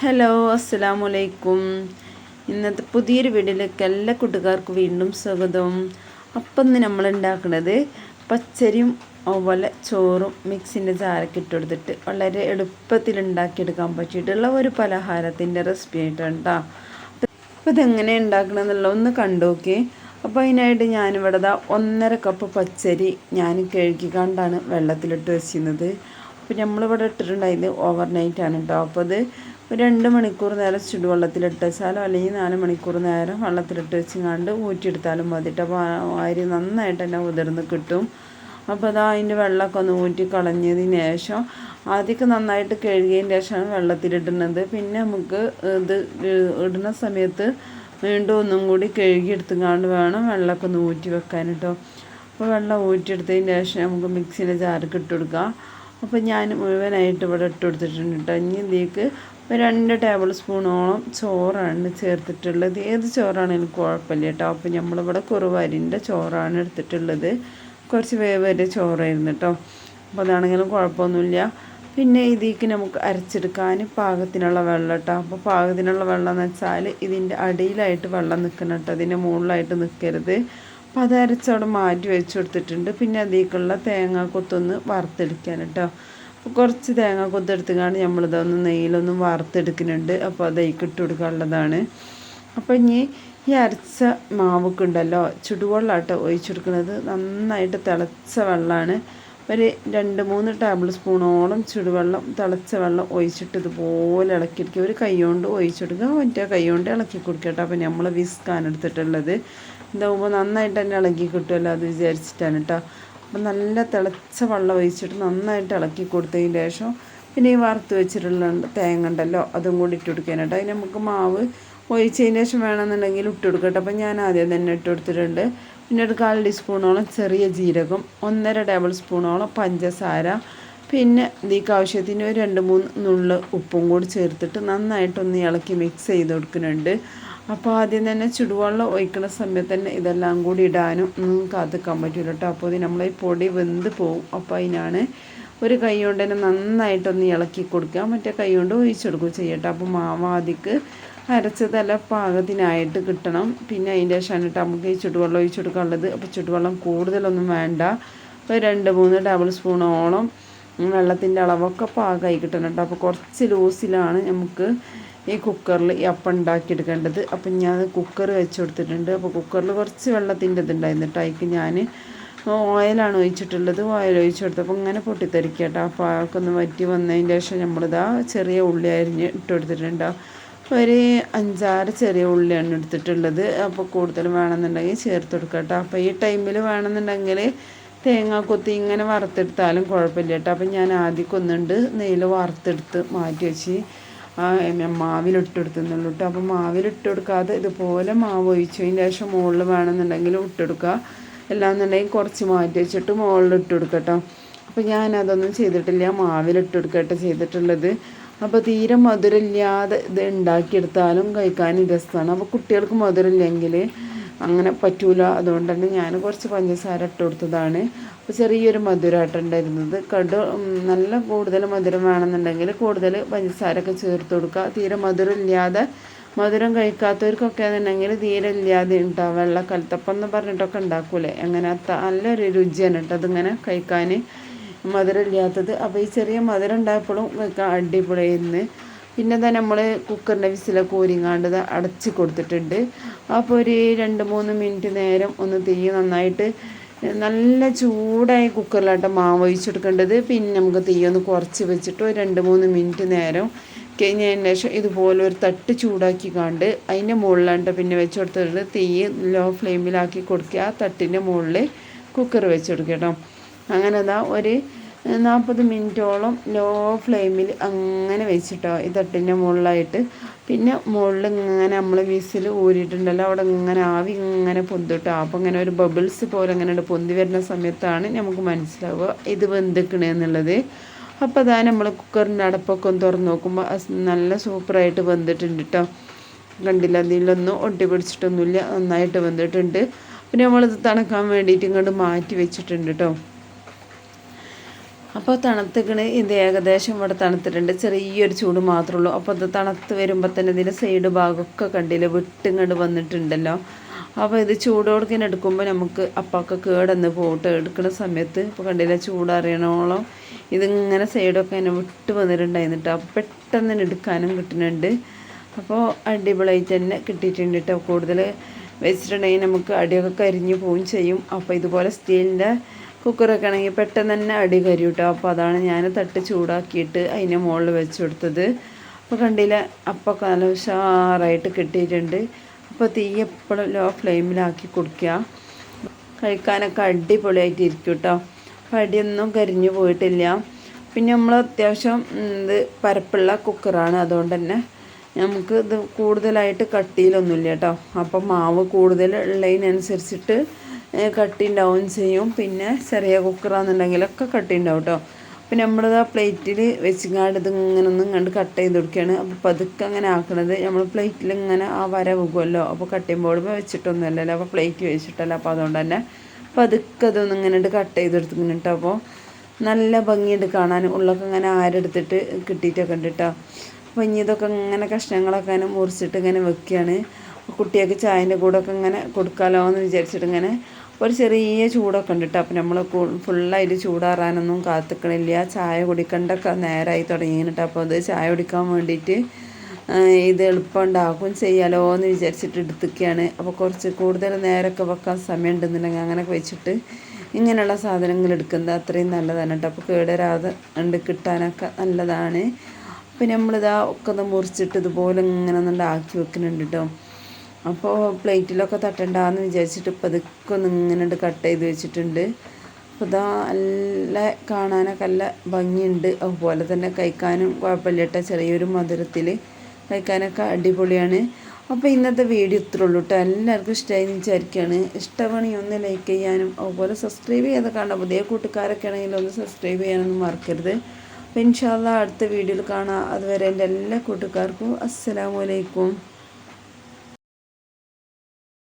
Hello അസ്സലാമു വലൈക്കും ഇന്നത്തെ പുതിയൊരു വീഡിയോയിലേക്ക് എല്ലാ കൂട്ടുകാർക്കും വീണ്ടും സ്വാഗതം. അപ്പം ഇന്ന് നമ്മൾ ഉണ്ടാക്കുന്നത് പച്ചരിയും അതുപോലെ ചോറും മിക്സിന്റെ ചാരക്ക് ഇട്ട് കൊടുത്തിട്ട് വളരെ എളുപ്പത്തിൽ ഉണ്ടാക്കിയെടുക്കാൻ പറ്റിയിട്ടുള്ള ഒരു പലഹാരത്തിന്റെ റെസിപ്പി ആയിട്ടാണ് കേട്ടോ അപ്പോൾ ഇതെങ്ങനെ ഉണ്ടാക്കണമെന്നുള്ള ഒന്ന് കണ്ടുനോക്കി അപ്പോൾ അതിനായിട്ട് ഞാനിവിടെ ദാ ഒന്നര കപ്പ് പച്ചരി ഞാൻ കഴുകിക്കാണ്ടാണ് വെള്ളത്തിലിട്ട് വെച്ചിരുന്നത്. അപ്പോൾ നമ്മളിവിടെ ഇട്ടിട്ടുണ്ടായത് ഓവർ ആണ് കേട്ടോ അപ്പോൾ അത് ഒരു രണ്ട് മണിക്കൂർ നേരം ചുടുവെള്ളത്തിലിട്ട് വെച്ചാലോ അല്ലെങ്കിൽ നാല് മണിക്കൂർ നേരം വെള്ളത്തിലിട്ട് വെച്ചിങ്ങാണ്ട് ഊറ്റിയെടുത്താലും മതിട്ട് അപ്പോൾ അരി നന്നായിട്ട് തന്നെ ഉതിർന്ന് കിട്ടും. അപ്പോൾ അതാ അതിന്റെ വെള്ളമൊക്കെ ഒന്ന് ഊറ്റി കളഞ്ഞതിന് ശേഷം ആദ്യമൊക്കെ നന്നായിട്ട് കഴുകിയതിന് ശേഷമാണ് വെള്ളത്തിലിടുന്നത്. പിന്നെ നമുക്ക് ഇത് ഇടുന്ന സമയത്ത് വീണ്ടും ഒന്നും കൂടി കഴുകി എടുത്തുകൊണ്ട് വേണം വെള്ളമൊക്കെ ഒന്ന് ഊറ്റി വെക്കാൻ കേട്ടോ അപ്പോൾ വെള്ളം ഊറ്റിയെടുത്തതിന് ശേഷം നമുക്ക് മിക്സിന്റെ ജാർക്ക് ഇട്ട് കൊടുക്കാം. അപ്പോൾ ഞാൻ മുഴുവനായിട്ട് ഇവിടെ ഇട്ട് കൊടുത്തിട്ടുണ്ട് കേട്ടോ ഇനി ഇതിലേക്ക് രണ്ട് ടേബിൾ സ്പൂണോളം ചോറാണ് ചേർത്തിട്ടുള്ളത്. ഏത് ചോറാണെങ്കിലും കുഴപ്പമില്ല കേട്ടോ അപ്പോൾ നമ്മളിവിടെ കുറുവരിന്റെ ചോറാണ് എടുത്തിട്ടുള്ളത്. കുറച്ച് വേവേറിയ ചോറായിരുന്നു കേട്ടോ അപ്പോൾ അതാണെങ്കിലും കുഴപ്പമൊന്നുമില്ല. പിന്നെ ഇതിലേക്ക് നമുക്ക് അരച്ചെടുക്കാൻ പാകത്തിനുള്ള വെള്ളം കേട്ടോ അപ്പോൾ പാകത്തിനുള്ള വെള്ളം എന്ന് വെച്ചാൽ ഇതിന്റെ അടിയിലായിട്ട് വെള്ളം നിൽക്കണം കേട്ടോ അതിന്റെ മുകളിലായിട്ട് നിൽക്കരുത്. അപ്പോൾ അത് അരച്ചവിടെ മാറ്റി വെച്ച് കൊടുത്തിട്ടുണ്ട്. പിന്നെ അതിലേക്കുള്ള തേങ്ങ കൊത്തൊന്ന് വറുത്തെടുക്കാൻ കേട്ടോ കുറച്ച് തേങ്ങ കൊത്തെടുത്തുകൊണ്ട് നമ്മളിതൊന്ന് നെയ്യിലൊന്നും വറുത്തെടുക്കുന്നുണ്ട്. അപ്പോൾ അതേക്ക് ഇട്ട് കൊടുക്കാനുള്ളതാണ്. അപ്പോൾ ഇനി ഈ അരച്ച മാവൊക്കെ ഉണ്ടല്ലോ ചുടുവെള്ളമായിട്ട് ഒഴിച്ചെടുക്കുന്നത്. നന്നായിട്ട് തിളച്ച വെള്ളമാണ്. ഒരു രണ്ട് മൂന്ന് ടേബിൾ സ്പൂണോളം ചുടുവെള്ളം തിളച്ച വെള്ളം ഒഴിച്ചിട്ട് ഇതുപോലെ ഇളക്കിയെടുക്കുക. ഒരു കൈ കൊണ്ട് ഒഴിച്ചെടുക്കുക. മറ്റേ കൈ കൊണ്ട് ഇളക്കി കൊടുക്കട്ടോ അപ്പോൾ നമ്മൾ വിസ്കാൻ എടുത്തിട്ടുള്ളത് ഇതാകുമ്പോൾ നന്നായിട്ട് തന്നെ ഇളക്കി കിട്ടുമല്ലോ അത് വിചാരിച്ചിട്ടാണ് കേട്ടോ. അപ്പം നല്ല തിളച്ച വെള്ളം ഒഴിച്ചിട്ട് നന്നായിട്ട് ഇളക്കി കൊടുത്തതിന് ശേഷം പിന്നെ ഈ വറുത്ത് വെച്ചിട്ടുള്ള തേങ്ങ ഉണ്ടല്ലോ അതും കൂടി ഇട്ട് കൊടുക്കാനായിട്ട് അതിന് നമുക്ക് മാവ് ഒഴിച്ചതിന് ശേഷം വേണമെന്നുണ്ടെങ്കിൽ ഇട്ട് കൊടുക്കട്ടെ. അപ്പം ഞാൻ ആദ്യം തന്നെ ഇട്ട് കൊടുത്തിട്ടുണ്ട്. പിന്നെ ഒരു കാൽ ടീസ്പൂണോളം ചെറിയ ജീരകം ഒന്നര ടേബിൾ സ്പൂണോളം പഞ്ചസാര പിന്നെ ഇതിക്ക് ആവശ്യത്തിന് ഒരു രണ്ട് മൂന്ന് നുള്ള് ഉപ്പും കൂടി ചേർത്തിട്ട് നന്നായിട്ടൊന്ന് ഇളക്കി മിക്സ് ചെയ്ത് കൊടുക്കുന്നുണ്ട്. അപ്പോൾ ആദ്യം തന്നെ ചുടുവെള്ളം ഒഴിക്കുന്ന സമയത്ത് തന്നെ ഇതെല്ലാം കൂടി ഇടാനും കാത്തിക്കാൻ പറ്റില്ല കേട്ടോ അപ്പോൾ നമ്മൾ ഈ പൊടി വെന്ത് പോവും. അപ്പോൾ അതിനാണ് ഒരു കൈ കൊണ്ട് തന്നെ നന്നായിട്ടൊന്ന് ഇളക്കി കൊടുക്കുക. മറ്റേ കൈ കൊണ്ട് ഒഴിച്ചെടുക്കുക ചെയ്യട്ടെ. അപ്പോൾ മാവാദിക്ക് അരച്ചതല്ല പാകത്തിനായിട്ട് കിട്ടണം. പിന്നെ അതിന്റെ ശേഷമാണ് നമുക്ക് ഈ ചുടുവെള്ളം ഒഴിച്ചു കൊടുക്കാനുള്ളത് അപ്പോൾ ചുടുവെള്ളം കൂടുതലൊന്നും വേണ്ട. ഒരു രണ്ട് മൂന്ന് ടേബിൾ സ്പൂണോളം വെള്ളത്തിന്റെ അളവൊക്കെ പാകമായി കിട്ടണം കേട്ടോ അപ്പോൾ കുറച്ച് ലൂസിലാണ് നമുക്ക് ഈ കുക്കറിൽ ഈ അപ്പം ഉണ്ടാക്കിയെടുക്കേണ്ടത്. അപ്പം ഞാൻ കുക്കർ വെച്ച് കൊടുത്തിട്ടുണ്ട്. അപ്പോൾ കുക്കറിൽ കുറച്ച് വെള്ളത്തിന്റെ ഇതുണ്ടായിരുന്നു കേട്ടോ അതിക്ക് ഞാൻ ഓയിലാണ് ഒഴിച്ചിട്ടുള്ളത്. ഓയിൽ ഒഴിച്ചു കൊടുത്തപ്പോൾ ഇങ്ങനെ പൊട്ടിത്തെറിക്കട്ടോ അപ്പോൾ അതൊക്കെ ഒന്ന് വറ്റി വന്നതിന് ശേഷം നമ്മളിതാ ചെറിയ ഉള്ളി അരിഞ്ഞ് ഇട്ട് കൊടുത്തിട്ടുണ്ട് ഒരു അഞ്ചാറ് ചെറിയ ഉള്ളിയാണ് എടുത്തിട്ടുള്ളത്. അപ്പോൾ കൂടുതൽ വേണമെന്നുണ്ടെങ്കിൽ ചേർത്ത് കൊടുക്കാം കേട്ടോ അപ്പോൾ ഈ ടൈമിൽ വേണമെന്നുണ്ടെങ്കിൽ തേങ്ങ കൊത്തി ഇങ്ങനെ വറുത്തെടുത്താലും കുഴപ്പമില്ല കേട്ടോ. അപ്പം ഞാൻ ആദ്യം കൊന്നുണ്ട് നെയ്യിൽ വറുത്തെടുത്ത് മാറ്റി വെച്ച് മാവിലിട്ട് കൊടുത്തുന്നുള്ളൂ കേട്ടോ. അപ്പോൾ മാവിലിട്ട് കൊടുക്കാതെ ഇതുപോലെ മാവ് ഒഴിച്ചു അതിന്റെ ശേഷം മുകളിൽ വേണമെന്നുണ്ടെങ്കിൽ ഇട്ടെടുക്കുക അല്ലാന്നുണ്ടെങ്കിൽ കുറച്ച് മാറ്റി വെച്ചിട്ട് മുകളിൽ ഇട്ട് കൊടുക്കട്ടോ അപ്പോൾ ഞാനതൊന്നും ചെയ്തിട്ടില്ല. മാവിലിട്ട് കൊടുക്കട്ടെ ചെയ്തിട്ടുള്ളത്. അപ്പോൾ തീരെ മധുരമില്ലാതെ ഇത് ഉണ്ടാക്കിയെടുത്താലും കഴിക്കാൻ രസമാണ്. അപ്പോൾ കുട്ടികൾക്ക് മധുരമില്ലെങ്കിൽ അങ്ങനെ പറ്റൂല. അതുകൊണ്ട് തന്നെ ഞാൻ കുറച്ച് പഞ്ചസാര ഇട്ട് കൊടുത്തതാണ്. അപ്പോൾ ചെറിയൊരു മധുരമായിട്ട് ഉണ്ടായിരുന്നത്. കടു നല്ല കൂടുതൽ മധുരം വേണമെന്നുണ്ടെങ്കിൽ കൂടുതൽ പഞ്ചസാരയൊക്കെ ചേർത്ത് കൊടുക്കുക. തീരെ മധുരം ഇല്ലാതെ മധുരം കഴിക്കാത്തവർക്കൊക്കെ എന്നുണ്ടെങ്കിൽ തീരെ ഇല്ലാതെ ഉണ്ടാവും വെള്ള കലത്തപ്പം എന്ന് പറഞ്ഞിട്ടൊക്കെ ഉണ്ടാക്കൂലേ? അങ്ങനെ നല്ലൊരു രുചിയാണ് കേട്ടോ അതിങ്ങനെ കഴിക്കാൻ. മധുരം ഇല്ലാത്തത് അപ്പോൾ ഈ ചെറിയ മധുരം ഉണ്ടായപ്പോഴും അടിപൊളിയായിരുന്നു. പിന്നെ തന്നെ നമ്മൾ കുക്കറിന്റെ വിസിലൊക്കെ ഊരിങ്ങാണ്ട് അടച്ച് കൊടുത്തിട്ടുണ്ട്. അപ്പോൾ ഒരു രണ്ട് മൂന്ന് മിനിറ്റ് നേരം ഒന്ന് തീ നന്നായിട്ട് നല്ല ചൂടായ കുക്കറിലാട്ട മാവ് ഒഴിച്ചെടുക്കേണ്ടത്. പിന്നെ നമുക്ക് തീ ഒന്ന് കുറച്ച് വെച്ചിട്ട് ഒരു രണ്ട് മൂന്ന് മിനിറ്റ് നേരം കഴിഞ്ഞതിന് ശേഷം ഇതുപോലെ ഒരു തട്ട് ചൂടാക്കി കണ്ട് അതിന്റെ മുകളിലാണ്ട് പിന്നെ വെച്ച് കൊടുത്തിട്ട് തീ ലോ ഫ്ലെയിമിലാക്കി കൊടുക്കുക. ആ തട്ടിന്റെ മുകളിൽ കുക്കർ വെച്ച് കൊടുക്കുക കേട്ടോ. അങ്ങനെ അതാ ഒരു നാൽപ്പത് മിനിറ്റോളം ലോ ഫ്ലെയിമിൽ അങ്ങനെ വെച്ചിട്ടോ ഈ തട്ടിന്റെ മുകളിലായിട്ട്. പിന്നെ മുകളിൽ ഇങ്ങനെ നമ്മൾ വിസിൽ ഊരിയിട്ടുണ്ടല്ലോ അവിടെ ഇങ്ങനെ ആവി ഇങ്ങനെ പൊന്തിട്ടോ. അപ്പോൾ ഇങ്ങനെ ഒരു ബബിൾസ് പോലെ ഇങ്ങനെ പൊന്തി വരുന്ന സമയത്താണ് നമുക്ക് മനസ്സിലാവുക ഇത് വെന്തിക്കണേന്നുള്ളത് അപ്പോൾ അതാ നമ്മൾ കുക്കറിന്റെ അടപ്പൊക്കെ ഒന്ന് തുറന്ന് നോക്കുമ്പോൾ നല്ല സൂപ്പറായിട്ട് വെന്തിട്ടുണ്ട് കേട്ടോ കണ്ടില്ല? അതിലൊന്നും ഒട്ടി പിടിച്ചിട്ടൊന്നുമില്ല നന്നായിട്ട് വെന്തിട്ടുണ്ട്. പിന്നെ നമ്മളിത് തണുക്കാൻ വേണ്ടിയിട്ട് ഇങ്ങോട്ട് മാറ്റി വെച്ചിട്ടുണ്ട് കേട്ടോ അപ്പോൾ തണുത്തിക്കണ് ഇത് ഏകദേശം ഇവിടെ തണുത്തിട്ടുണ്ട്. ചെറിയൊരു ചൂട് മാത്രമേ ഉള്ളൂ. അപ്പോൾ ഇത് തണുത്ത് വരുമ്പോൾ തന്നെ ഇതിന്റെ സൈഡ് ഭാഗമൊക്കെ കണ്ടില്ല വിട്ടിങ്ങോട്ട് വന്നിട്ടുണ്ടല്ലോ. അപ്പോൾ ഇത് ചൂടോടക്കിന് എടുക്കുമ്പോൾ നമുക്ക് അപ്പൊക്കെ കേടന്ന് പോട്ട് എടുക്കുന്ന സമയത്ത് ഇപ്പോൾ കണ്ടില്ല ചൂടറിയണോളം ഇതിങ്ങനെ സൈഡൊക്കെ ഇങ്ങനെ വിട്ട് വന്നിട്ടുണ്ടായിരുന്നിട്ട് അപ്പോൾ പെട്ടെന്ന് എടുക്കാനും കിട്ടുന്നുണ്ട്. അപ്പോൾ അടിപൊളിയായിട്ട് തന്നെ കിട്ടിയിട്ടുണ്ട് കേട്ടോ കൂടുതൽ വെച്ചിട്ടുണ്ടെങ്കിൽ നമുക്ക് അടിയൊക്കെ കരിഞ്ഞു പോവുകയും ചെയ്യും. അപ്പോൾ ഇതുപോലെ സ്റ്റീലിന്റെ കുക്കറൊക്കെ ആണെങ്കിൽ പെട്ടെന്ന് തന്നെ അടി കരി കേട്ടോ അപ്പോൾ അതാണ് ഞാൻ തട്ട് ചൂടാക്കിയിട്ട് അതിന്റെ മുകളിൽ വെച്ച് കൊടുത്തത്. അപ്പോൾ കണ്ടില്ല അപ്പൊക്കെ നല്ല ഉഷാറായിട്ട് കിട്ടിയിട്ടുണ്ട്. അപ്പോൾ തീ എപ്പോഴും ലോ ഫ്ലെയിമിലാക്കി കൊടുക്കുക. കഴിക്കാനൊക്കെ അടിപൊളിയായിട്ട് ഇരിക്കും കേട്ടോ അപ്പോൾ അടിയൊന്നും കരിഞ്ഞു പോയിട്ടില്ല. പിന്നെ നമ്മൾ അത്യാവശ്യം ഇത് പരപ്പുള്ള കുക്കറാണ്. അതുകൊണ്ട് തന്നെ നമുക്ക് ഇത് കൂടുതലായിട്ട് കട്ടിയിലൊന്നുമില്ല കേട്ടോ അപ്പം മാവ് കൂടുതൽ ഉള്ളതിനനുസരിച്ചിട്ട് കട്ടി ഡൗൺ ചെയ്യും. പിന്നെ ചെറിയ കുക്കറാണെന്നുണ്ടെങ്കിലൊക്കെ ഉണ്ടാവും കേട്ടോ അപ്പം നമ്മളത് ആ പ്ലേറ്റിൽ വെച്ചിങ്ങാണ്ട് ഇത് ഇങ്ങനെ ഒന്നും കണ്ട് കട്ട് ചെയ്ത് കൊടുക്കുകയാണ് അപ്പോൾ പതുക്കെ അങ്ങനെ ആക്കണത്. നമ്മൾ പ്ലേറ്റിൽ ഇങ്ങനെ ആ വര പോകുമല്ലോ അപ്പോൾ കട്ടിയും ബോർഡ് വെച്ചിട്ടൊന്നുമല്ലല്ലോ. അപ്പോൾ പ്ലേറ്റ് വെച്ചിട്ടല്ല. അപ്പോൾ അതുകൊണ്ട് തന്നെ പതുക്കെ അതൊന്നും ഇങ്ങനെ കട്ട് ചെയ്ത് ചെയ്തെടുത്തിങ്ങനെ കേട്ടോ അപ്പോൾ നല്ല ഭംഗിയുണ്ട് കാണാൻ. ഉള്ളൊക്കെ ഇങ്ങനെ ആരെടുത്തിട്ട് കിട്ടിയിട്ടൊക്കെ ഉണ്ട് കേട്ടോ അപ്പോൾ ഇനി ഇതൊക്കെ ഇങ്ങനെ കഷ്ണങ്ങളൊക്കെ ഇങ്ങനെ മുറിച്ചിട്ട് ഇങ്ങനെ വെക്കുകയാണ് കുട്ടികൾക്ക് ചായന്റെ കൂടെ ഒക്കെ ഇങ്ങനെ കൊടുക്കാമല്ലോ എന്ന് വിചാരിച്ചിട്ട് ഇങ്ങനെ ഒരു ചെറിയ ചൂടൊക്കെ ഉണ്ട് കേട്ടോ അപ്പം നമ്മൾ ഫുള്ളായിട്ട് ചൂടാറാനൊന്നും കാത്തിക്കണില്ല. ചായ കുടിക്കേണ്ടൊക്കെ നേരമായി തുടങ്ങിയിട്ട് അപ്പോൾ അത് ചായ കുടിക്കാൻ വേണ്ടിയിട്ട് ഇത് എളുപ്പം ഉണ്ടാക്കും ചെയ്യാലോ എന്ന് വിചാരിച്ചിട്ട് എടുത്തൊക്കെയാണ് അപ്പോൾ കുറച്ച് കൂടുതൽ നേരമൊക്കെ വെക്കാൻ സമയം ഉണ്ടെന്നുണ്ടെങ്കിൽ അങ്ങനെയൊക്കെ വെച്ചിട്ട് ഇങ്ങനെയുള്ള സാധനങ്ങൾ എടുക്കുന്നത് അത്രയും നല്ലതാണ് കേട്ടോ. അപ്പോൾ കേടരാതെ ഉണ്ട് കിട്ടാനൊക്കെ നല്ലതാണ്. അപ്പോൾ നമ്മളിതാ ഒക്കെ ഒന്ന് മുറിച്ചിട്ട് ഇതുപോലെ ഇങ്ങനെ ഒന്നുണ്ടാക്കി വെക്കുന്നുണ്ട് കേട്ടോ. അപ്പോൾ പ്ലേറ്റിലൊക്കെ തട്ടണ്ടെന്ന് വിചാരിച്ചിട്ട് പതുക്കെ ഒന്ന് ഇങ്ങനെ കട്ട് ചെയ്ത് വെച്ചിട്ടുണ്ട്. അപ്പോൾ ഇതാ നല്ല കാണാനൊക്കെ നല്ല ഭംഗിയുണ്ട്. അതുപോലെ തന്നെ കഴിക്കാനും കുഴപ്പമില്ല കേട്ടോ ചെറിയൊരു മധുരത്തിൽ കഴിക്കാനൊക്കെ അടിപൊളിയാണ്. അപ്പോൾ ഇന്നത്തെ വീഡിയോ ഇത്രേ ഉള്ളൂ കേട്ടോ. എല്ലാവർക്കും ഇഷ്ടമായി വിചാരിക്കുകയാണ്. ഇഷ്ടമാണെങ്കിൽ ഒന്ന് ലൈക്ക് ചെയ്യാനും അതുപോലെ സബ്സ്ക്രൈബ് ചെയ്യാതെ കാണാം പുതിയ കൂട്ടുകാരൊക്കെ ആണെങ്കിൽ ഒന്ന് സബ്സ്ക്രൈബ് ചെയ്യാനൊന്നും മറക്കരുത്. അപ്പോൾ ഇൻഷാല്ല അടുത്ത വീഡിയോയിൽ കാണാം. അതുവരെ എന്റെ എല്ലാ കൂട്ടുകാർക്കും അസ്സലാമലൈക്കും